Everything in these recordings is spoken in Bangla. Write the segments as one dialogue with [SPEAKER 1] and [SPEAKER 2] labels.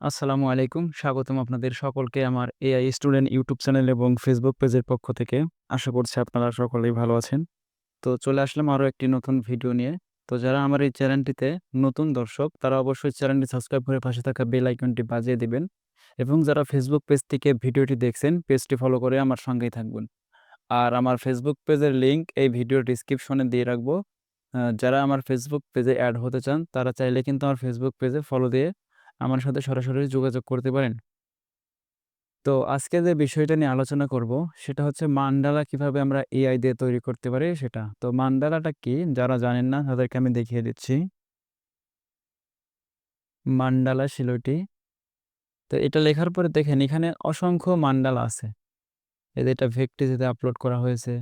[SPEAKER 1] আসসালামু আলাইকুম। স্বাগতম আপনাদের সকলকে আমার এআই স্টুডেন্ট ইউটিউব চ্যানেল এবং ফেসবুক পেজের পক্ষ থেকে। আশা করছি আপনারা সকলেই ভালো আছেন। তো চলে আসলাম আরও একটি নতুন ভিডিও নিয়ে। তো যারা আমার এই চ্যানেলটিতে নতুন দর্শক, তারা অবশ্যই চ্যানেলটি সাবস্ক্রাইব করে পাশে থাকা বেল আইকনটি বাজিয়ে দিবেন। এবং যারা ফেসবুক পেজ থেকে ভিডিওটি দেখছেন পেজটি ফলো করে আমার সঙ্গেই থাকবেন। আর আমার ফেসবুক পেজের লিঙ্ক এই ভিডিওর ডেসক্রিপশনে দিয়ে রাখব। যারা আমার ফেসবুক পেজে অ্যাড হতে চান, তারা চাইলে কিন্তু আমার ফেসবুক পেজে ফলো দিয়ে আমার সাথে সরাসরি যোগাযোগ করতে পারেন। তো আজকে যে বিষয়টা নিয়ে আলোচনা করব সেটা হচ্ছে মান্ডালা কীভাবে আমরা এআই দিয়ে তৈরি করতে পারি সেটা। তো মান্ডালাটা কি? যারা জানেন না তাদেরকে আমি দেখিয়ে দিচ্ছি। মান্ডালা শিলাটি। তো এটা লেখার পরে দেখেন এখানে অসংখ্য মান্ডালা আছে। যে এটা ভেক্টিজিতে আপলোড করা হয়েছে।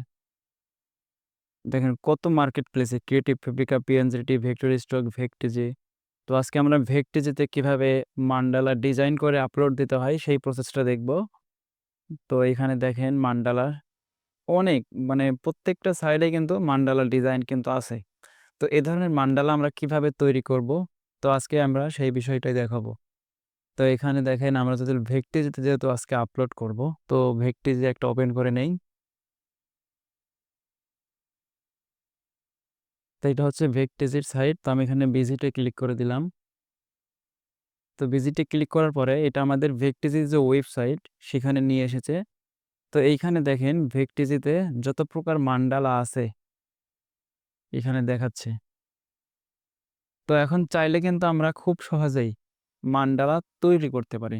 [SPEAKER 1] দেখেন কত মার্কেট প্লেসে Creative Fabrica, PNGT, Vector Stock, Vecteezy. তো আজকে আমরা ভেক্টিজিতে কীভাবে মান্ডালা ডিজাইন করে আপলোড দিতে হয় সেই প্রসেসটা দেখব। তো এখানে দেখেন মান্ডালা অনেক মানে প্রত্যেকটা সাইডে কিন্তু মান্ডালা ডিজাইন কিন্তু আছে। তো এ ধরনের মান্ডালা আমরা কীভাবে তৈরি করব? তো আজকে আমরা সেই বিষয়টাই দেখাবো। তো এখানে দেখেন আমরা যদি ভেক্টিজিতে যেহেতু আজকে আপলোড করব, তো ভেক্টিজি একটা ওপেন করে নেই। এটা হচ্ছে ভেক্টিজির সাইট। তো আমি এখানে ভিজিটে ক্লিক করে দিলাম। তো ভিজিটে ক্লিক করার পরে এটা আমাদের ভেক্টিজির যে ওয়েবসাইট সেখানে নিয়ে এসেছে। তো এইখানে দেখেন ভেক্টিজিতে যত প্রকার মান্ডালা আছে, এখানে দেখাচ্ছে। তো এখন চাইলে কিন্তু আমরা খুব সহজেই মান্ডালা তৈরি করতে পারি।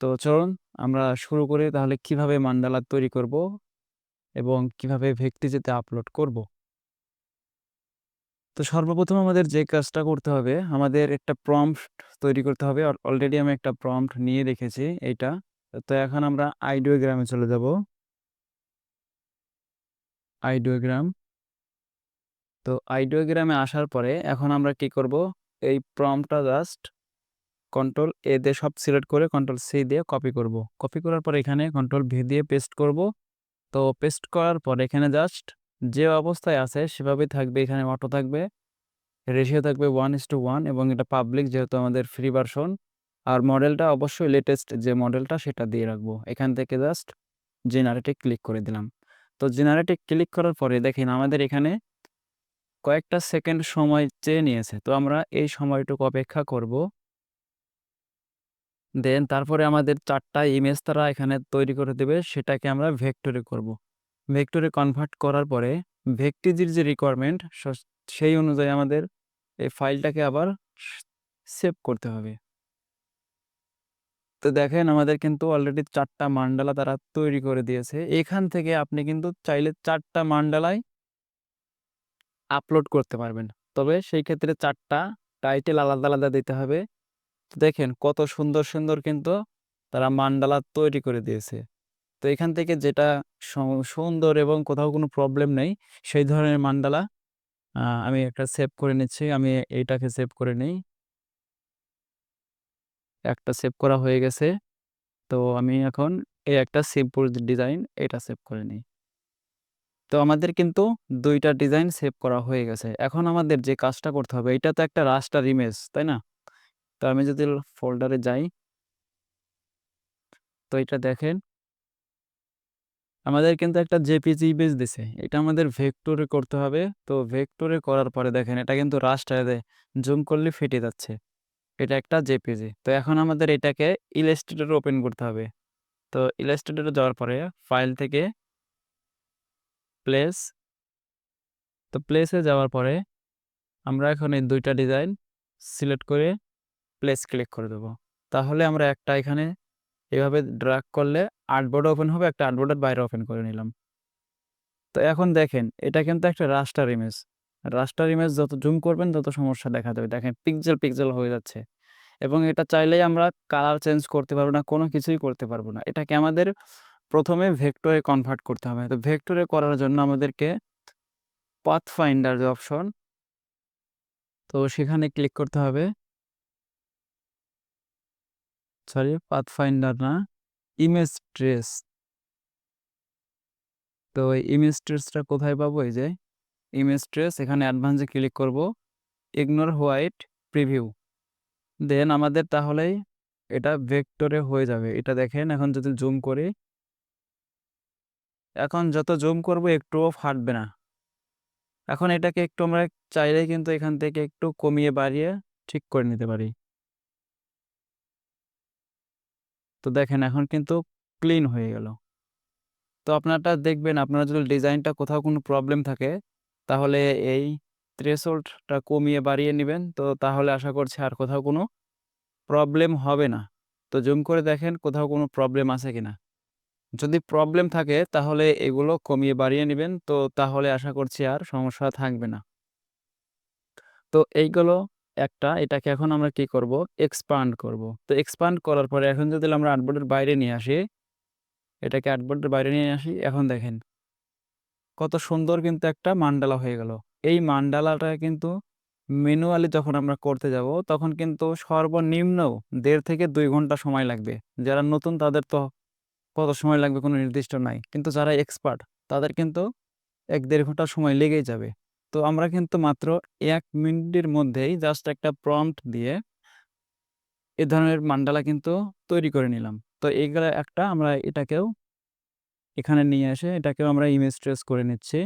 [SPEAKER 1] তো চলুন আমরা শুরু করি, তাহলে কীভাবে মান্ডালা তৈরি করব এবং কীভাবে ভেক্টিজিতে আপলোড করব। তো সর্বপ্রথম আমাদের যে কাজটা করতে হবে, আমাদের একটা প্রম্পট তৈরি করতে হবে। অলরেডি আমি একটা প্রম্পট নিয়ে রেখেছি এইটা। তো এখন আমরা আইডিওগ্রামে চলে যাব। আইডিওগ্রাম। তো আইডিওগ্রামে আসার পরে এখন আমরা কি করব? এই প্রম্পটটা জাস্ট কন্ট্রোল এ দিয়ে সব সিলেক্ট করে কন্ট্রোল সি দিয়ে কপি করব। কপি করার পরে এখানে কন্ট্রোল ভি দিয়ে পেস্ট করব। তো পেস্ট করার পর এখানে জাস্ট যে অবস্থায় আছে সেভাবেই থাকবে। এখানে অটো থাকবে। রেশিও থাকবে 1:1 এবং এটা পাবলিক যেহেতু আমাদের ফ্রি ভার্সন। আর মডেলটা অবশ্যই লেটেস্ট যে মডেলটা সেটা দিয়ে রাখব। এখান থেকে জাস্ট জেনারেটে ক্লিক করে দিলাম। তো জেনারেটে ক্লিক করার পরে দেখেন আমাদের এখানে কয়েকটা সেকেন্ড সময় চেয়ে নিয়েছে। তো আমরা এই সময়টুকু অপেক্ষা করব। দেন তারপরে আমাদের চারটা ইমেজ তারা এখানে তৈরি করে দেবে, সেটাকে আমরা ভেক্টরে করব। ভেক্টরে কনভার্ট করার পরে ভেক্টিজির যে রিকোয়ারমেন্ট সেই অনুযায়ী আমাদের এই ফাইলটাকে আবার সেভ করতে হবে। তো দেখেন আমাদের কিন্তু অলরেডি ৪ টা মান্ডালা তারা তৈরি করে দিয়েছে। এখান থেকে আপনি কিন্তু চাইলে ৪ টা মান্ডালাই আপলোড করতে পারবেন। তবে সেই ক্ষেত্রে চারটা টাইটেল আলাদা, আলাদা দিতে হবে। দেখেন কত সুন্দর, সুন্দর কিন্তু তারা মান্ডালা তৈরি করে দিয়েছে। তো এখান থেকে যেটা সুন্দর এবং কোথাও কোনো প্রবলেম নেই সেই ধরনের মান্ডালা আমি একটা সেভ করে নিচ্ছি। আমি এইটাকে সেভ করে নেই। একটা সেভ করা হয়ে গেছে। তো আমি এখন এই একটা সিম্পল ডিজাইন এটা সেভ করে নিই। তো আমাদের কিন্তু দুইটা ডিজাইন সেভ করা হয়ে গেছে। এখন আমাদের যে কাজটা করতে হবে এটা তো একটা রাস্টার ইমেজ, তাই না? তো আমি যদি ফোল্ডারে যাই তো এটা দেখেন আমাদের কিন্তু একটা জেপিজি ইমেজ দিছে। এটা আমাদের ভেক্টরে করতে হবে। তো ভেক্টরে করার পরে দেখেন, এটা কিন্তু রাস্টারে জুম করলে ফেটে যাচ্ছে। এটা একটা জেপিজি। তো এখন আমাদের এটাকে ইলাস্ট্রেটর ওপেন করতে হবে। তো ইলাস্ট্রেটরে যাওয়ার পরে ফাইল থেকে প্লেস তো প্লেসে যাওয়ার পরে আমরা এখন এই দুইটা ডিজাইন সিলেক্ট করে প্লেস ক্লিক করে দেব। তাহলে আমরা একটা এখানে এভাবে ড্রাগ করলে আর্টবোর্ড ওপেন হবে, একটা আর্টবোর্ডের বাইরে ওপেন করে নিলাম। তো এখন দেখেন এটা কিন্তু একটা রাস্টার ইমেজ। রাস্টার ইমেজ যত জুম করবেন তত সমস্যা দেখা দেবে। দেখেন পিক্সেল, পিক্সেল হয়ে যাচ্ছে। এবং এটা চাইলেই আমরা কালার চেঞ্জ করতে পারব না, কোনো কিছুই করতে পারব না। এটাকে আমাদের ১ম এ ভেক্টরে কনভার্ট করতে হবে। তো ভেক্টরে করার জন্য আমাদেরকে পাথ ফাইন্ডার যে অপশন তো সেখানে ক্লিক করতে হবে। সরি পাথ ফাইন্ডার না, ইমেজ ট্রেস। তো এই ইমেজ ট্রেসটা কোথায় পাবো? এই যে ইমেজ ট্রেস এখানে অ্যাডভান্সে ক্লিক করব। Ignore white preview. দেন আমাদের তাহলেই এটা ভেক্টরে হয়ে যাবে এটা দেখেন, এখন যদি জুম করি, এখন যত জুম করব, একটুও ফাটবে না এখন এটাকে একটু আমরা চাইলে কিন্তু এখান থেকে একটু কমিয়ে বাড়িয়ে ঠিক করে নিতে পারি তো দেখেন এখন কিন্তু ক্লিন হয়ে গেল। তো আপনারটা দেখবেন আপনারা যদি ডিজাইনটা কোথাও কোনো প্রবলেম থাকে, তাহলে এই থ্রেশোল্ডটা কমিয়ে বাড়িয়ে নেবেন। তো তাহলে আশা করছি আর কোথাও কোনো প্রবলেম হবে না। তো জুম করে দেখেন কোথাও কোনো প্রবলেম আছে কিনা। যদি প্রবলেম থাকে, তাহলে এগুলো কমিয়ে বাড়িয়ে নেবেন। তো তাহলে আশা করছি আর সমস্যা থাকবে না। তো এইগুলো একটা, এটাকে এখন আমরা কি করব? এক্সপান্ড করব। তো এক্সপান্ড করার পরে এখন যদি আমরা আর্টবোর্ডের বাইরে নিয়ে আসি, এটাকে আর্টবোর্ডের বাইরে নিয়ে আসি, এখন দেখেন কত সুন্দর কিন্তু একটা মান্ডালা হয়ে গেল। এই মান্ডালাটা কিন্তু ম্যানুয়ালি যখন আমরা করতে যাব, তখন কিন্তু সর্বনিম্ন দেড় থেকে দুই ঘণ্টা সময় লাগবে। যারা নতুন তাদের তো কত সময় লাগবে কোনো নির্দিষ্ট নাই। কিন্তু যারা এক্সপার্ট তাদের কিন্তু এক দেড় ঘণ্টা সময় লেগেই যাবে। তো আমরা কিন্তু মাত্র এক মিনিটের মধ্যেই জাস্ট একটা প্রম্পট দিয়ে এ ধরনের মান্ডালা কিন্তু তৈরি করে নিলাম। তো এইগুলো একটা আমরা এটাকেও এখানে নিয়ে এসে এটাকেও আমরা ইমেজ ট্রেস করে নিচ্ছি।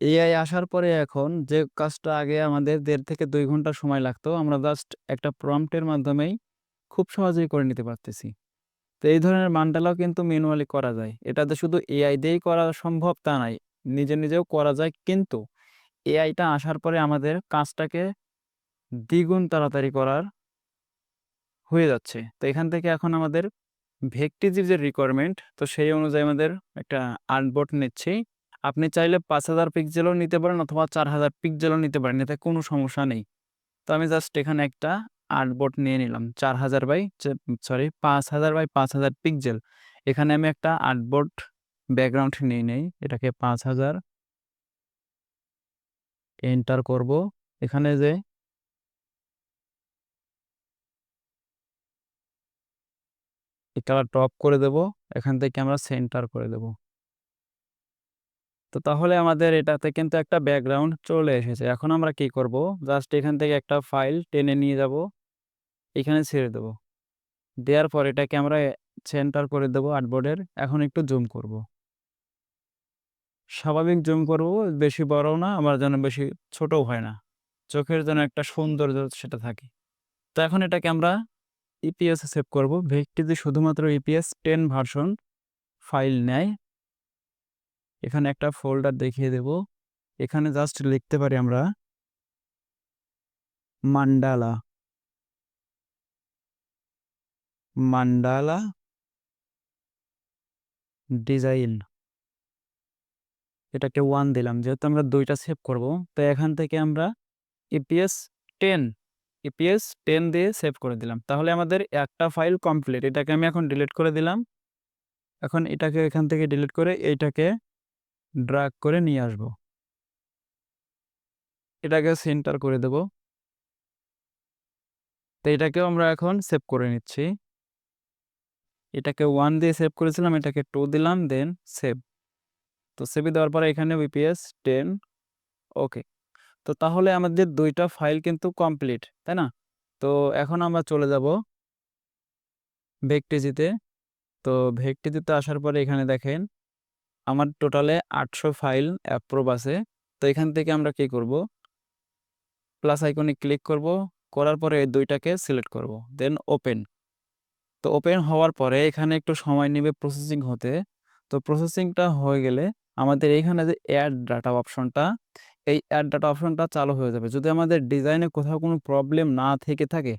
[SPEAKER 1] এআই আসার পরে এখন যে কাজটা আগে আমাদের দেড় থেকে দুই ঘণ্টা সময় লাগতো, আমরা জাস্ট একটা প্রম্পটের মাধ্যমেই খুব সহজেই করে নিতে পারতেছি। তো এই ধরনের মান্ডালাও কিন্তু ম্যানুয়ালি করা যায়। এটাতে শুধু এআই দিয়েই করা সম্ভব তা নাই নিজে নিজেও করা যায়। কিন্তু এআইটা আসার পরে আমাদের কাজটাকে দ্বিগুণ তাড়াতাড়ি করার হয়ে যাচ্ছে। তো এখান থেকে এখন আমাদের ভেক্টিজির যে রিকোয়ারমেন্ট তো সেই অনুযায়ী আমাদের একটা আর্টবোর্ড নিচ্ছি। আপনি চাইলে পাঁচ হাজার পিকজেলও নিতে পারেন অথবা চার হাজার পিকজেলও নিতে পারেন, এতে কোনো সমস্যা নেই। তো আমি জাস্ট এখানে একটা আর্টবোর্ড নিয়ে নিলাম। চার হাজার বাই সরি, পাঁচ হাজার বাই পাঁচ হাজার পিকজেল এখানে আমি একটা আর্টবোর্ড ব্যাকগ্রাউন্ড নিয়ে নেই। এটাকে পাঁচ হাজার এন্টার করব। এখানে যে এটা টপ করে দেব। এখান থেকে আমরা সেন্টার করে দেব। তো তাহলে আমাদের এটাতে কিন্তু একটা ব্যাকগ্রাউন্ড চলে এসেছে। এখন আমরা কি করব? জাস্ট এখান থেকে একটা ফাইল টেনে নিয়ে যাব। এখানে ছেড়ে দেব। দেওয়ার পর এটাকে আমরা সেন্টার করে দেবো আর্টবোর্ডের এখন একটু জুম করব। স্বাভাবিক জুম করব, বেশি বড়ও না, আমার যেন বেশি ছোটও হয় না। চোখের যেন একটা সৌন্দর্য সেটা থাকে। তো এখন এটাকে আমরা ইপিএসে সেভ করব। ভেকটি শুধুমাত্র ইপিএস টেন ভার্সন ফাইল নেয়, এখানে একটা ফোল্ডার দেখিয়ে দেব। এখানে জাস্ট লিখতে পারি আমরা মান্ডালা মান্ডালা ডিজাইন এটাকে ওয়ান দিলাম, যেহেতু আমরা দুইটা সেভ করব, তো এখান থেকে আমরা ইপিএস টেন ইপিএস টেন দিয়ে সেভ করে দিলাম। তাহলে আমাদের একটা ফাইল কমপ্লিট এটাকে আমি এখন ডিলিট করে দিলাম। এখন এটাকে এখান থেকে ডিলিট করে এইটাকে ড্রাগ করে নিয়ে আসব। এটাকে সেন্টার করে দেব। তো এটাকেও আমরা এখন সেভ করে নিচ্ছি। এটাকে ওয়ান দিয়ে সেভ করেছিলাম, এটাকে টু দিলাম দেন সেভ তো সেভে দেওয়ার পরে এখানে বিপিএস টেন ওকে তো তাহলে আমাদের দুইটা ফাইল কিন্তু কমপ্লিট তাই না? তো এখন আমরা চলে যাব ভেকটিজিতে তো ভেকটিজিতে আসার পরে এখানে দেখেন, আমার টোটালে আটশো ফাইল অ্যাপ্রুভ আছে। তো এখান থেকে আমরা কি করব? প্লাস আইকনে ক্লিক করব, করার পরে এই দুইটাকে সিলেক্ট করব দেন ওপেন তো ওপেন হওয়ার পরে এখানে একটু সময় নেবে প্রসেসিং হতে। তো প্রসেসিংটা হয়ে গেলে আমাদের এইখানে যে অ্যাড ডাটা অপশনটা এই অ্যাড ডাটা অপশনটা চালু হয়ে যাবে। যদি আমাদের ডিজাইনে কোথাও কোনো প্রবলেম না থেকে থাকে,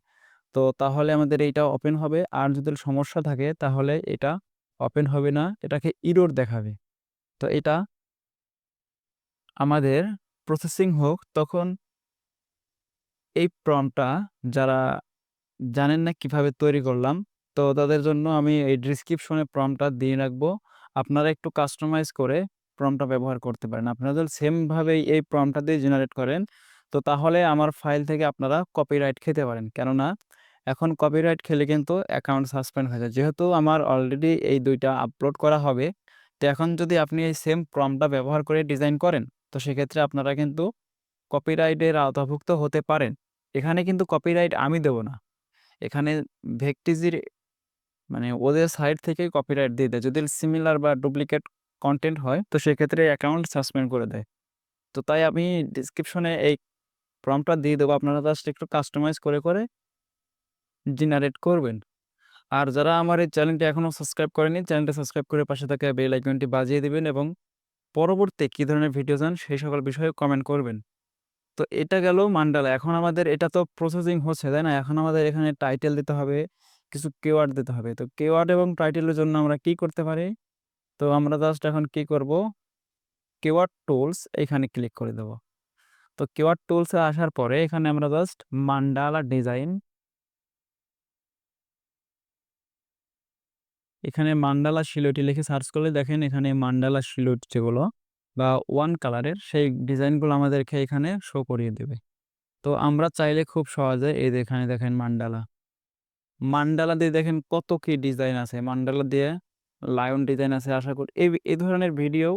[SPEAKER 1] তো তাহলে আমাদের এইটা ওপেন হবে। আর যদি সমস্যা থাকে, তাহলে এটা ওপেন হবে না। এটাকে ইরোর দেখাবে। তো এটা আমাদের প্রসেসিং হোক, তখন এই প্রমটা যারা জানেন না কীভাবে তৈরি করলাম তো তাদের জন্য আমি এই ডিসক্রিপশনে প্রমটা দিয়ে রাখব। আপনারা একটু কাস্টমাইজ করে প্রমটা ব্যবহার করতে পারেন। আপনারা যদি সেমভাবেই এই প্রমটা দিয়ে জেনারেট করেন, তো তাহলে আমার ফাইল থেকে আপনারা কপিরাইট খেতে পারেন। কেননা, এখন কপিরাইট খেলে কিন্তু অ্যাকাউন্ট সাসপেন্ড হয়ে যায়। যেহেতু আমার অলরেডি এই দুইটা আপলোড করা হবে, তো এখন যদি আপনি এই সেম প্রমটা ব্যবহার করে ডিজাইন করেন, তো সেক্ষেত্রে আপনারা কিন্তু কপিরাইটের আওতাভুক্ত হতে পারেন। এখানে কিন্তু কপিরাইট আমি দেব না। এখানে ভেকটিজির মানে ওদের সাইড থেকে কপিরাইট দিয়ে দেয়। যদি সিমিলার বা ডুপ্লিকেট কন্টেন্ট হয়, তো সেক্ষেত্রে অ্যাকাউন্ট সাসপেন্ড করে দেয়। তো তাই আমি ডিসক্রিপশনে এই ফর্মটা দিয়ে দেবো। আপনারা জাস্ট একটু কাস্টমাইজ করে করে জেনারেট করবেন। আর যারা আমার এই চ্যানেলটি এখনও সাবস্ক্রাইব করেনি চ্যানেলটা সাবস্ক্রাইব করে পাশে থাকা বেল আইকনটি বাজিয়ে দেবেন এবং পরবর্তী কী ধরনের ভিডিও চান, সেই সকল বিষয়ে কমেন্ট করবেন। তো এটা গেল মান্ডালা এখন আমাদের, এটা তো প্রসেসিং হচ্ছে, তাই না? এখন আমাদের এখানে টাইটেল দিতে হবে। কিছু কেওয়ার্ড দিতে হবে। তো কেওয়ার্ড এবং টাইটেলের জন্য আমরা কি করতে পারি? তো আমরা জাস্ট এখন কি করব? কেওয়ার্ড টুলস এখানে ক্লিক করে দেব। তো কেওয়ার্ড টুলসে আসার পরে এখানে আমরা জাস্ট মান্ডালা ডিজাইন এখানে মান্ডালা শিলটি লিখে সার্চ করলে দেখেন এখানে মান্ডালা শিলট যেগুলো বা ওয়ান কালারের সেই ডিজাইনগুলো আমাদেরকে এখানে শো করিয়ে দেবে। তো আমরা চাইলে খুব সহজে এই এখানে দেখেন মান্ডালা মান্ডালা দিয়ে দেখেন কত কি ডিজাইন আছে। মান্ডালা দিয়ে লায়ন ডিজাইন আছে আশা করি। এই এই ধরনের ভিডিও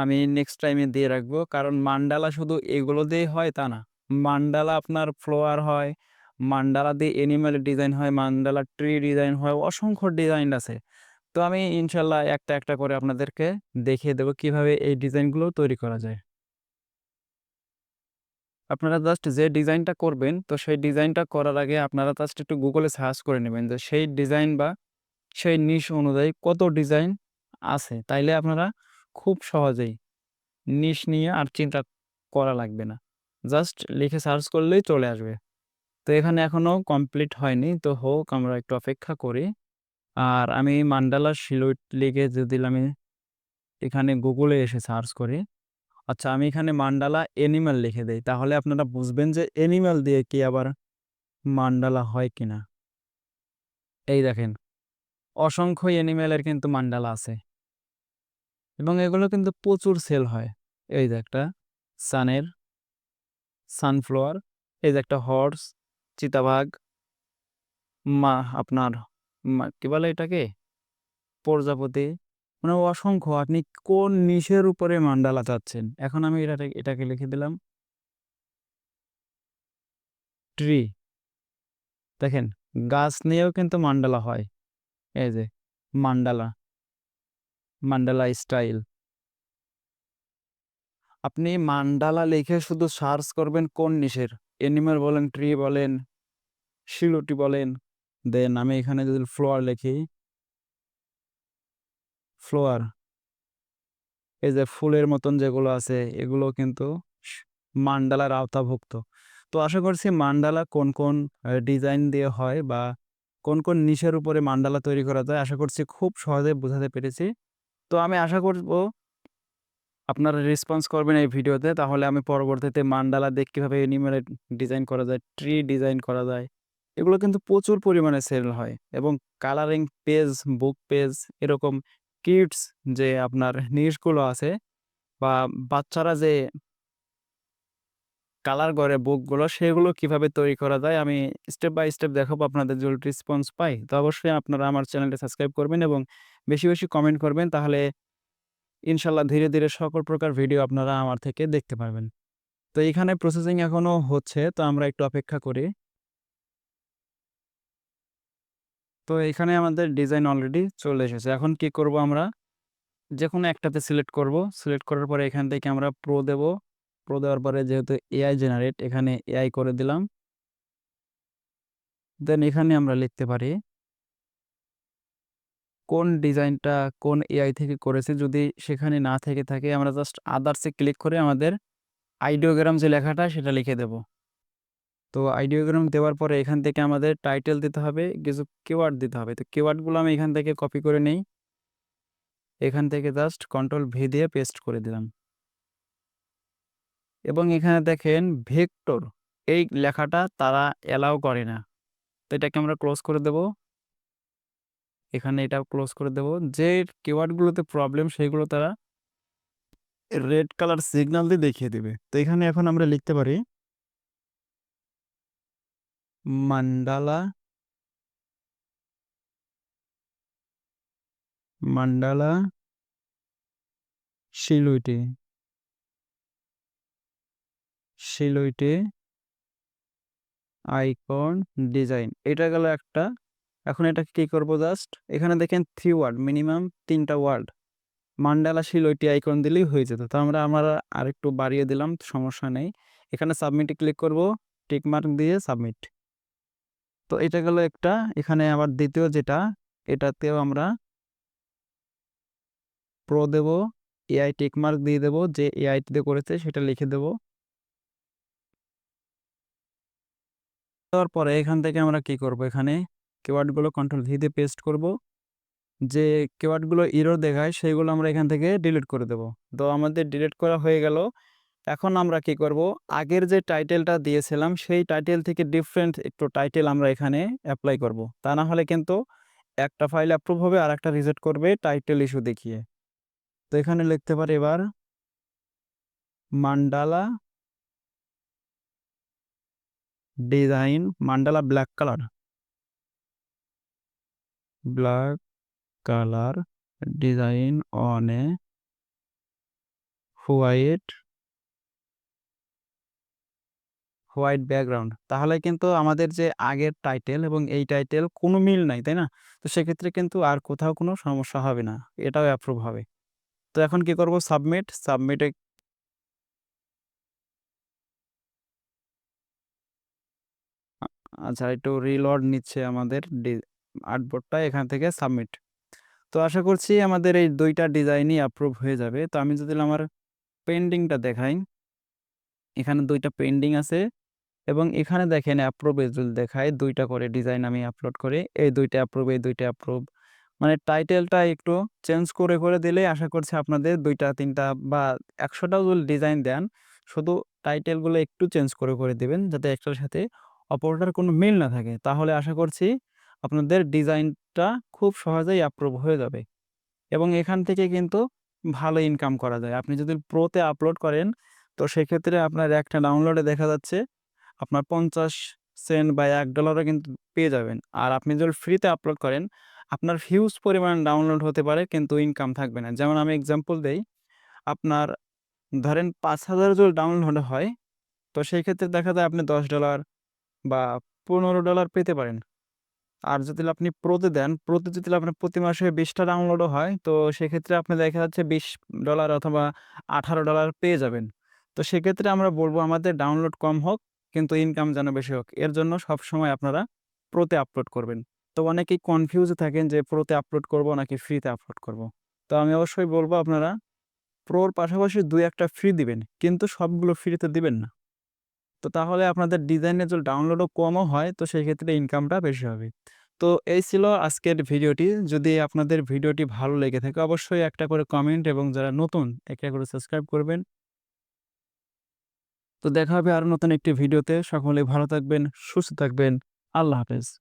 [SPEAKER 1] আমি নেক্সট টাইমে দিয়ে রাখব। কারণ মান্ডালা শুধু এগুলো দিয়ে হয় তা না। মান্ডালা আপনার ফ্লোয়ার হয়, মান্ডালা দিয়ে এনিম্যাল ডিজাইন হয়, মান্ডালা ট্রি ডিজাইন হয়, অসংখ্য ডিজাইন আছে। তো আমি ইনশাল্লাহ একটা একটা করে আপনাদেরকে দেখিয়ে দেবো কীভাবে এই ডিজাইনগুলো তৈরি করা যায়। আপনারা জাস্ট যে ডিজাইনটা করবেন, তো সেই ডিজাইনটা করার আগে আপনারা জাস্ট একটু গুগলে সার্চ করে নেবেন যে সেই ডিজাইন বা সেই নিশ অনুযায়ী কত ডিজাইন আছে। তাইলে আপনারা খুব সহজেই নিশ নিয়ে আর চিন্তা করা লাগবে না। জাস্ট লিখে সার্চ করলেই চলে আসবে। তো এখানে এখনও কমপ্লিট হয়নি, তো হোক, আমরা একটু অপেক্ষা করি। আর আমি মান্ডালা শিলুট লিখে যদি আমি এখানে গুগলে এসে সার্চ করি। আচ্ছা আমি এখানে মান্ডালা এনিম্যাল লিখে দেই। তাহলে আপনারা বুঝবেন যে এনিম্যাল দিয়ে কি আবার মান্ডালা হয় কিনা এই দেখেন, অসংখ্য এনিম্যালের কিন্তু মান্ডালা আছে। এবং এগুলো কিন্তু প্রচুর সেল হয়। এই যে একটা সানের সানফ্লাওয়ার এই যে একটা হর্স চিতাবাঘ, মা, আপনার কি বলে এটাকে? প্রজাপতি মানে অসংখ্য। আপনি কোন নিশের উপরে মান্ডালা চাচ্ছেন? এখন আমি এটা এটাকে লিখে দিলাম। ট্রি। দেখেন, গাছ নিয়েও কিন্তু মান্ডালা হয়। এই যে, মান্ডালা। মান্ডালা স্টাইল। আপনি মান্ডালা লিখে শুধু সার্চ করবেন কোন নিশের। এনিম্যাল বলেন, ট্রি বলেন, শিলুটি বলেন। দেন আমি এখানে যদি ফ্লোয়ার লিখি ফ্লোয়ার। এই যে ফুলের মতন যেগুলো আছে, এগুলো কিন্তু মান্ডালার আওতাভুক্ত। তো আশা করছি মান্ডালা কোন কোন ডিজাইন দিয়ে হয় বা কোন কোন নিশের উপরে মান্ডালা তৈরি করা যায়, আশা করছি খুব সহজে বোঝাতে পেরেছি। তো আমি আশা করব আপনারা রেসপন্স করবেন এই ভিডিওতে, তাহলে আমি পরবর্তীতে মান্ডালা দেখ কীভাবে এনিমেল ডিজাইন করা যায় ট্রি ডিজাইন করা যায়, এগুলো কিন্তু প্রচুর পরিমাণে সেল হয় এবং কালারিং পেজ বুক পেজ এরকম কিডস যে আপনার নিউজগুলো আছে বা বাচ্চারা যে কালার করে বুকগুলো সেগুলো কীভাবে তৈরি করা যায়, আমি স্টেপ বাই স্টেপ দেখাবো, আপনাদের যদি রেসপন্স পাই। তো অবশ্যই আপনারা আমার চ্যানেলটা সাবস্ক্রাইব করবেন এবং বেশি বেশি কমেন্ট করবেন, তাহলে ইনশাল্লাহ ধীরে ধীরে সকল প্রকার ভিডিও আপনারা আমার থেকে দেখতে পারবেন। তো এখানে প্রসেসিং এখনও হচ্ছে, তো আমরা একটু অপেক্ষা করি। তো এখানে আমাদের ডিজাইন অলরেডি চলে এসেছে। এখন কি করব আমরা? যে কোনো একটাতে সিলেক্ট করব। সিলেক্ট করার পরে এখান থেকে আমরা প্রো দেব। প্রো দেওয়ার পরে যেহেতু এআই জেনারেট এখানে এআই করে দিলাম। দেন এখানে আমরা লিখতে পারি, কোন ডিজাইনটা কোন এআই থেকে করেছে? যদি সেখানে না থেকে থাকে, আমরা জাস্ট আদার্সে ক্লিক করে আমাদের আইডিওগ্রাম যে লেখাটা, সেটা লিখে দেব। তো আইডিওগ্রাম দেওয়ার পরে এখান থেকে আমাদের টাইটেল দিতে হবে, কিছু কিওয়ার্ড দিতে হবে। তো কিওয়ার্ডগুলো আমি এখান থেকে কপি করে নেই। এখান থেকে জাস্ট কন্ট্রোল ভি দিয়ে পেস্ট করে দিলাম। এবং এখানে দেখেন ভেক্টর এই লেখাটা তারা অ্যালাউ করে না। তো এটাকে আমরা ক্লোজ করে দেব। এখানে এটা ক্লোজ করে দেব। যে কিওয়ার্ডগুলোতে প্রবলেম সেগুলো তারা রেড কালার সিগন্যাল দিয়ে দেখিয়ে দেবে। তো এখানে এখন আমরা লিখতে পারি mandala mandala silhouette silhouette icon design এটা গেল একটা। এখন এটা কি করব জাস্ট এখানে দেখেন থ্রি ওয়ার্ড মিনিমাম তিনটা ওয়ার্ড মান্ডালা শিল ওইটি আইকন দিলেই হয়ে যেত। তো আমরা আমরা আরেকটু বাড়িয়ে দিলাম, সমস্যা নেই। এখানে সাবমিটে ক্লিক করব টিক মার্ক দিয়ে সাবমিট তো এটা গেল একটা। এখানে আবার দ্বিতীয় যেটা, এটাতেও আমরা প্রো দেব এআই টিক মার্ক দিয়ে দেবো, যে এআইটিতে করেছে সেটা লিখে দেব। তারপরে এখান থেকে আমরা কি করব? এখানে কিওয়ার্ডগুলো কন্ট্রোল ভি দিয়ে পেস্ট করব। যে কেওয়ার্ডগুলো ইরো দেখায়, সেইগুলো আমরা এখান থেকে ডিলিট করে দেব। তো আমাদের ডিলিট করা হয়ে গেল। এখন আমরা কি করব? আগের যে টাইটেলটা দিয়েছিলাম, সেই টাইটেল থেকে ডিফারেন্ট একটু টাইটেল আমরা এখানে অ্যাপ্লাই করব। তা না হলে কিন্তু একটা ফাইল অ্যাপ্রুভ হবে আর একটা রিজেক্ট করবে টাইটেল ইস্যু দেখিয়ে। তো এখানে লিখতে পারি এবার mandala design mandala black colour black colour design on a white white background. তাহলে কিন্তু আমাদের যে আগের টাইটেল এবং এই টাইটেল কোনো মিল নাই, তাই না? তো সেক্ষেত্রে কিন্তু আর কোথাও কোনো সমস্যা হবে না, এটাও অ্যাপ্রুভ হবে। তো এখন কি করব? সাবমিট সাবমিটে আচ্ছা একটু রিলোড নিচ্ছে আমাদের আর্টবোর্ডটা এখান থেকে সাবমিট তো আশা করছি আমাদের এই দুইটা ডিজাইনই অ্যাপ্রুভ হয়ে যাবে। তো আমি যদি আমার পেন্ডিংটা দেখাই, এখানে দুইটা পেন্ডিং আছে। এবং এখানে দেখেন অ্যাপ্রুভ রেজুল দেখায় দুইটা করে ডিজাইন আমি আপলোড করে, এই দুইটা অ্যাপ্রুভ এই দুইটা অ্যাপ্রুভ মানে টাইটেলটা একটু চেঞ্জ করে করে দিলে আশা করছি আপনাদের দুইটা, তিনটা বা একশোটাও যদি ডিজাইন দেন, শুধু টাইটেলগুলো একটু চেঞ্জ করে করে দেবেন যাতে একটার সাথে অপরটার কোনো মিল না থাকে। তাহলে আশা করছি আপনাদের ডিজাইনটা খুব সহজেই অ্যাপ্রুভ হয়ে যাবে এবং এখান থেকে কিন্তু ভালো ইনকাম করা যায়। আপনি যদি প্রোতে আপলোড করেন, তো সেক্ষেত্রে আপনার একটা ডাউনলোডে দেখা যাচ্ছে আপনার পঞ্চাশ সেন্ট বা এক ডলারও কিন্তু পেয়ে যাবেন। আর আপনি যদি ফ্রিতে আপলোড করেন, আপনার হিউজ পরিমাণ ডাউনলোড হতে পারে, কিন্তু ইনকাম থাকবে না। যেমন আমি এক্সাম্পল দেই, আপনার ধরেন পাঁচ হাজার যদি ডাউনলোড হয়, তো সেই ক্ষেত্রে দেখা যায় আপনি দশ ডলার বা পনেরো ডলার পেতে পারেন। আর যদি আপনি প্রোতে দেন, প্রোতে যদি আপনার প্রতি মাসে বিশটা ডাউনলোডও হয়, তো সেক্ষেত্রে আপনি দেখা যাচ্ছে বিশ ডলার অথবা আঠারো ডলার পেয়ে যাবেন। তো সেক্ষেত্রে আমরা বলব আমাদের ডাউনলোড কম হোক কিন্তু ইনকাম যেন বেশি হোক, এর জন্য সবসময় আপনারা প্রোতে আপলোড করবেন। তো অনেকেই কনফিউজ থাকেন যে প্রোতে আপলোড করব নাকি ফ্রিতে আপলোড করব। তো আমি অবশ্যই বলব আপনারা প্রোর পাশাপাশি দুই একটা ফ্রি দিবেন, কিন্তু সবগুলো ফ্রিতে দিবেন না। তো তাহলে আপনাদের ডিজাইনের যদি ডাউনলোডও কমও হয়, তো সেই ক্ষেত্রে ইনকামটা বেশি হবে। তো এই ছিল আজকের ভিডিওটি। যদি আপনাদের ভিডিওটি ভালো লেগে থাকে, অবশ্যই একটা করে কমেন্ট এবং যারা নতুন, একটা করে সাবস্ক্রাইব করবেন। তো দেখা হবে আরও নতুন একটি ভিডিওতে। সকলে ভালো থাকবেন সুস্থ থাকবেন। আল্লাহ হাফেজ।